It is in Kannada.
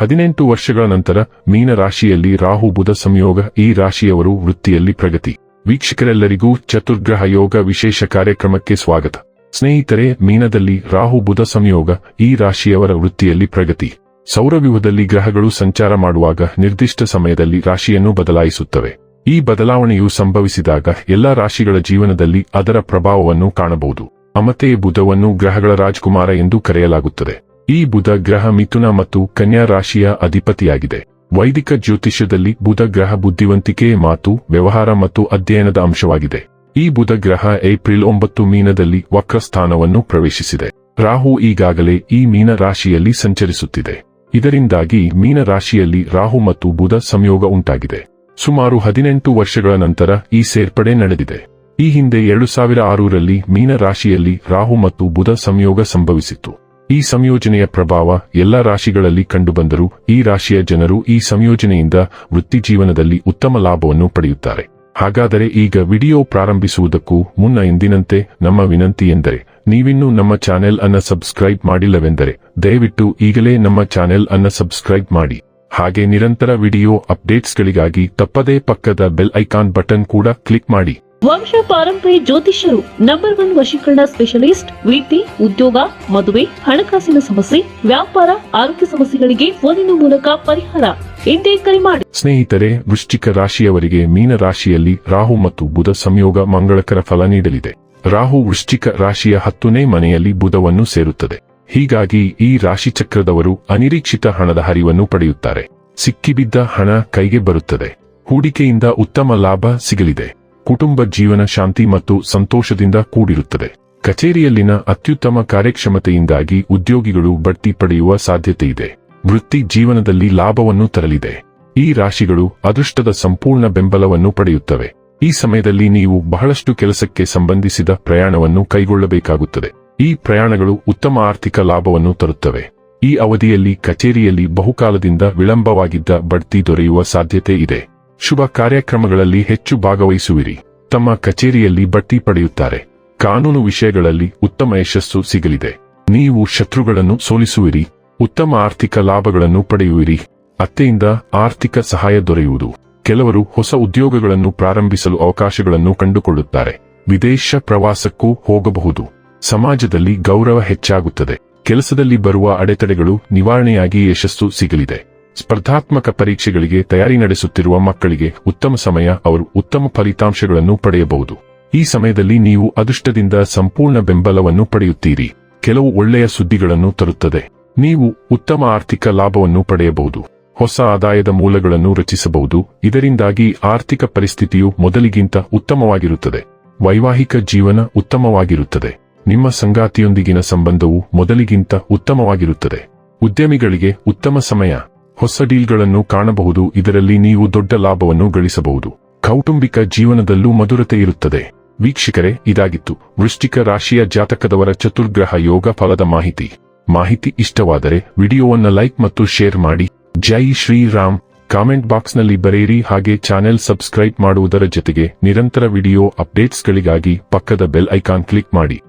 ಹದಿನೆಂಟು ವರ್ಷಗಳ ನಂತರ ಮೀನ ರಾಶಿಯಲ್ಲಿ ರಾಹು ಬುಧ ಸಂಯೋಗ, ಈ ರಾಶಿಯವರು ವೃತ್ತಿಯಲ್ಲಿ ಪ್ರಗತಿ. ವೀಕ್ಷಕರೆಲ್ಲರಿಗೂ ಚತುರ್ಗ್ರಹ ಯೋಗ ವಿಶೇಷ ಕಾರ್ಯಕ್ರಮಕ್ಕೆ ಸ್ವಾಗತ. ಸ್ನೇಹಿತರೆ, ಮೀನದಲ್ಲಿ ರಾಹು ಬುಧ ಸಂಯೋಗ, ಈ ರಾಶಿಯವರ ವೃತ್ತಿಯಲ್ಲಿ ಪ್ರಗತಿ. ಸೌರವ್ಯೂಹದಲ್ಲಿ ಗ್ರಹಗಳು ಸಂಚಾರ ಮಾಡುವಾಗ ನಿರ್ದಿಷ್ಟ ಸಮಯದಲ್ಲಿ ರಾಶಿಯನ್ನು ಬದಲಾಯಿಸುತ್ತವೆ. ಈ ಬದಲಾವಣೆಯು ಸಂಭವಿಸಿದಾಗ ಎಲ್ಲಾ ರಾಶಿಗಳ ಜೀವನದಲ್ಲಿ ಅದರ ಪ್ರಭಾವವನ್ನು ಕಾಣಬಹುದು. ಅಮತೆ ಬುಧವನ್ನು ಗ್ರಹಗಳ ರಾಜಕುಮಾರ ಎಂದು ಕರೆಯಲಾಗುತ್ತದೆ. ಈ ಬುಧ ಗ್ರಹ ಮಿಥುನ ಮತ್ತು ಕನ್ಯಾ ರಾಶಿಯ ಅಧಿಪತಿಯಾಗಿದೆ. ವೈದಿಕ ಜ್ಯೋತಿಷ್ಯದಲ್ಲಿ ಬುಧ ಗ್ರಹ ಬುದ್ಧಿವಂತಿಕೆ ಮಾತು, ವ್ಯವಹಾರ ಮತ್ತು ಅಧ್ಯಯನದ ಅಂಶವಾಗಿದೆ. ಈ ಬುಧ ಗ್ರಹ ಏಪ್ರಿಲ್ ಒಂಬತ್ತು ಮೀನದಲ್ಲಿ ವಕ್ರಸ್ಥಾನವನ್ನು ಪ್ರವೇಶಿಸಿದೆ. ರಾಹು ಈಗಾಗಲೇ ಈ ಮೀನ ರಾಶಿಯಲ್ಲಿ ಸಂಚರಿಸುತ್ತಿದೆ. ಇದರಿಂದಾಗಿ ಮೀನ ರಾಶಿಯಲ್ಲಿ ರಾಹು ಮತ್ತು ಬುಧ ಸಂಯೋಗ ಉಂಟಾಗಿದೆ. ಸುಮಾರು ಹದಿನೆಂಟು ವರ್ಷಗಳ ನಂತರ ಈ ಸೇರ್ಪಡೆ ನಡೆದಿದೆ. ಈ ಹಿಂದೆ ಎರಡು ಸಾವಿರ ಆರರಲ್ಲಿ ಮೀನ ರಾಶಿಯಲ್ಲಿ ರಾಹು ಮತ್ತು ಬುಧ ಸಂಯೋಗ ಸಂಭವಿಸಿತ್ತು. ಈ ಸಂಯೋಜನೆಯ ಪ್ರಭಾವ ಎಲ್ಲ ರಾಶಿಗಳಲ್ಲಿ ಕಂಡುಬಂದರೂ ಈ ರಾಶಿಯ ಜನರು ಈ ಸಂಯೋಜನೆಯಿಂದ ವೃತ್ತಿ ಜೀವನದಲ್ಲಿ ಉತ್ತಮ ಲಾಭವನ್ನು ಪಡೆಯುತ್ತಾರೆ. ಹಾಗಾದರೆ ಈಗ ವಿಡಿಯೋ ಪ್ರಾರಂಭಿಸುವುದಕ್ಕೂ ಮುನ್ನ ಎಂದಿನಂತೆ ನಮ್ಮ ವಿನಂತಿ ಎಂದರೆ, ನೀವಿನ್ನೂ ನಮ್ಮ ಚಾನೆಲ್ ಅನ್ನ ಸಬ್ಸ್ಕ್ರೈಬ್ ಮಾಡಿಲ್ಲವೆಂದರೆ, ದಯವಿಟ್ಟು ಈಗಲೇ ನಮ್ಮ ಚಾನೆಲ್ ಅನ್ನ ಸಬ್ಸ್ಕ್ರೈಬ್ ಮಾಡಿ. ಹಾಗೆ ನಿರಂತರ ವಿಡಿಯೋ ಅಪ್ಡೇಟ್ಸ್ಗಳಿಗಾಗಿ ತಪ್ಪದೇ ಪಕ್ಕದ ಬೆಲ್ ಐಕಾನ್ ಬಟನ್ ಕೂಡ ಕ್ಲಿಕ್ ಮಾಡಿ. ವಂಶ ಪಾರಂಪರ್ಯ ಜ್ಯೋತಿಷ್ಯರು ನಂಬರ್ ಒನ್ ವಶೀಕರಣ ಸ್ಪೆಷಲಿಸ್ಟ್ ವೃತ್ತಿ ಉದ್ಯೋಗ, ಮದುವೆ, ಹಣಕಾಸಿನ ಸಮಸ್ಯೆ, ವ್ಯಾಪಾರ, ಆರೋಗ್ಯ ಸಮಸ್ಯೆಗಳಿಗೆ ಫೋನಿನ ಮೂಲಕ ಪರಿಹಾರ ಎಂದೇ ಕರೆ ಮಾಡಿ. ಸ್ನೇಹಿತರೆ, ವೃಶ್ಚಿಕ ರಾಶಿಯವರಿಗೆ ಮೀನ ರಾಶಿಯಲ್ಲಿ ರಾಹು ಮತ್ತು ಬುಧ ಸಂಯೋಗ ಮಂಗಳಕರ ಫಲ ನೀಡಲಿದೆ. ರಾಹು ವೃಶ್ಚಿಕ ರಾಶಿಯ ಹತ್ತನೇ ಮನೆಯಲ್ಲಿ ಬುಧವನ್ನು ಸೇರುತ್ತದೆ. ಹೀಗಾಗಿ ಈ ರಾಶಿ ಚಕ್ರದವರು ಅನಿರೀಕ್ಷಿತ ಹಣದ ಹರಿವನ್ನು ಪಡೆಯುತ್ತಾರೆ. ಸಿಕ್ಕಿಬಿದ್ದ ಹಣ ಕೈಗೆ ಬರುತ್ತದೆ. ಹೂಡಿಕೆಯಿಂದ ಉತ್ತಮ ಲಾಭ ಸಿಗಲಿದೆ. ಕುಟುಂಬ ಜೀವನ ಶಾಂತಿ ಮತ್ತು ಸಂತೋಷದಿಂದ ಕೂಡಿರುತ್ತದೆ. ಕಚೇರಿಯಲ್ಲಿನ ಅತ್ಯುತ್ತಮ ಕಾರ್ಯಕ್ಷಮತೆಯಿಂದಾಗಿ ಉದ್ಯೋಗಿಗಳು ಬಡ್ತಿ ಪಡೆಯುವ ಸಾಧ್ಯತೆ ಇದೆ ವೃತ್ತಿ ಜೀವನದಲ್ಲಿ ಲಾಭವನ್ನು ತರಲಿದೆ. ಈ ರಾಶಿಗಳು ಅದೃಷ್ಟದ ಸಂಪೂರ್ಣ ಬೆಂಬಲವನ್ನು ಪಡೆಯುತ್ತವೆ. ಈ ಸಮಯದಲ್ಲಿ ನೀವು ಬಹಳಷ್ಟು ಕೆಲಸಕ್ಕೆ ಸಂಬಂಧಿಸಿದ ಪ್ರಯಾಣವನ್ನು ಕೈಗೊಳ್ಳಬೇಕಾಗುತ್ತದೆ. ಈ ಪ್ರಯಾಣಗಳು ಉತ್ತಮ ಆರ್ಥಿಕ ಲಾಭವನ್ನು ತರುತ್ತವೆ. ಈ ಅವಧಿಯಲ್ಲಿ ಕಚೇರಿಯಲ್ಲಿ ಬಹುಕಾಲದಿಂದ ವಿಳಂಬವಾಗಿದ್ದ ಬಡ್ತಿ ದೊರೆಯುವ ಸಾಧ್ಯತೆ ಇದೆ. ಶುಭ ಕಾರ್ಯಕ್ರಮಗಳಲ್ಲಿ ಹೆಚ್ಚು ಭಾಗವಹಿಸುವಿರಿ. ತಮ್ಮ ಕಚೇರಿಯಲ್ಲಿ ಬಡ್ತಿ ಪಡೆಯುತ್ತಾರೆ. ಕಾನೂನು ವಿಷಯಗಳಲ್ಲಿ ಉತ್ತಮ ಯಶಸ್ಸು ಸಿಗಲಿದೆ. ನೀವು ಶತ್ರುಗಳನ್ನು ಸೋಲಿಸುವಿರಿ. ಉತ್ತಮ ಆರ್ಥಿಕ ಲಾಭಗಳನ್ನು ಪಡೆಯುವಿರಿ. ಅತ್ತೆಯಿಂದ ಆರ್ಥಿಕ ಸಹಾಯ ದೊರೆಯುವುದು. ಕೆಲವರು ಹೊಸ ಉದ್ಯೋಗಗಳನ್ನು ಪ್ರಾರಂಭಿಸಲು ಅವಕಾಶಗಳನ್ನು ಕಂಡುಕೊಳ್ಳುತ್ತಾರೆ. ವಿದೇಶ ಪ್ರವಾಸಕ್ಕೂ ಹೋಗಬಹುದು. ಸಮಾಜದಲ್ಲಿ ಗೌರವ ಹೆಚ್ಚಾಗುತ್ತದೆ. ಕೆಲಸದಲ್ಲಿ ಬರುವ ಅಡೆತಡೆಗಳು ನಿವಾರಣೆಯಾಗಿ ಯಶಸ್ಸು ಸಿಗಲಿದೆ. ಸ್ಪರ್ಧಾತ್ಮಕ ಪರೀಕ್ಷೆಗಳಿಗೆ ತಯಾರಿ ನಡೆಸುತ್ತಿರುವ ಮಕ್ಕಳಿಗೆ ಉತ್ತಮ ಸಮಯ ಅವರು ಉತ್ತಮ ಫಲಿತಾಂಶಗಳನ್ನು ಪಡೆಯಬಹುದು. ಈ ಸಮಯದಲ್ಲಿ ನೀವು ಅದೃಷ್ಟದಿಂದ ಸಂಪೂರ್ಣ ಬೆಂಬಲವನ್ನು ಪಡೆಯುತ್ತೀರಿ. ಕೆಲವು ಒಳ್ಳೆಯ ಸುದ್ದಿಗಳನ್ನು ತರುತ್ತದೆ. ನೀವು ಉತ್ತಮ ಆರ್ಥಿಕ ಲಾಭವನ್ನು ಪಡೆಯಬಹುದು. ಹೊಸ ಆದಾಯದ ಮೂಲಗಳನ್ನು ರಚಿಸಬಹುದು. ಇದರಿಂದಾಗಿ ಆರ್ಥಿಕ ಪರಿಸ್ಥಿತಿಯು ಮೊದಲಿಗಿಂತ ಉತ್ತಮವಾಗಿರುತ್ತದೆ. ವೈವಾಹಿಕ ಜೀವನ ಉತ್ತಮವಾಗಿರುತ್ತದೆ. ನಿಮ್ಮ ಸಂಗಾತಿಯೊಂದಿಗಿನ ಸಂಬಂಧವು ಮೊದಲಿಗಿಂತ ಉತ್ತಮವಾಗಿರುತ್ತದೆ. ಉದ್ಯಮಿಗಳಿಗೆ ಉತ್ತಮ ಸಮಯ. ಹೊಸ ಡೀಲ್ಗಳನ್ನು ಕಾಣಬಹುದು, ಇದರಲ್ಲಿ ನೀವು ದೊಡ್ಡ ಲಾಭವನ್ನು ಗಳಿಸಬಹುದು. ಕೌಟುಂಬಿಕ ಜೀವನದಲ್ಲೂ ಮಧುರತೆ ಇರುತ್ತದೆ. ವೀಕ್ಷಕರೇ, ಇದಾಗಿತ್ತು. ವೃಶ್ಚಿಕ ರಾಶಿಯ ಜಾತಕದವರ ಚತುರ್ಗ್ರಹ ಯೋಗ ಫಲದ ಮಾಹಿತಿ. ಮಾಹಿತಿ ಇಷ್ಟವಾದರೆ ವಿಡಿಯೋವನ್ನ ಲೈಕ್ ಮತ್ತು ಶೇರ್ ಮಾಡಿ. ಜೈ ಶ್ರೀರಾಮ್. ಕಾಮೆಂಟ್ ಬಾಕ್ಸ್ನಲ್ಲಿ ಬರೆಯಿರಿ. ಹಾಗೆ ಚಾನೆಲ್ ಸಬ್ಸ್ಕ್ರೈಬ್ ಮಾಡುವುದರ ಜೊತೆಗೆ ನಿರಂತರ ವಿಡಿಯೋ ಅಪ್ಡೇಟ್ಸ್ಗಳಿಗಾಗಿ ಪಕ್ಕದ ಬೆಲ್ ಐಕಾನ್ ಕ್ಲಿಕ್ ಮಾಡಿ.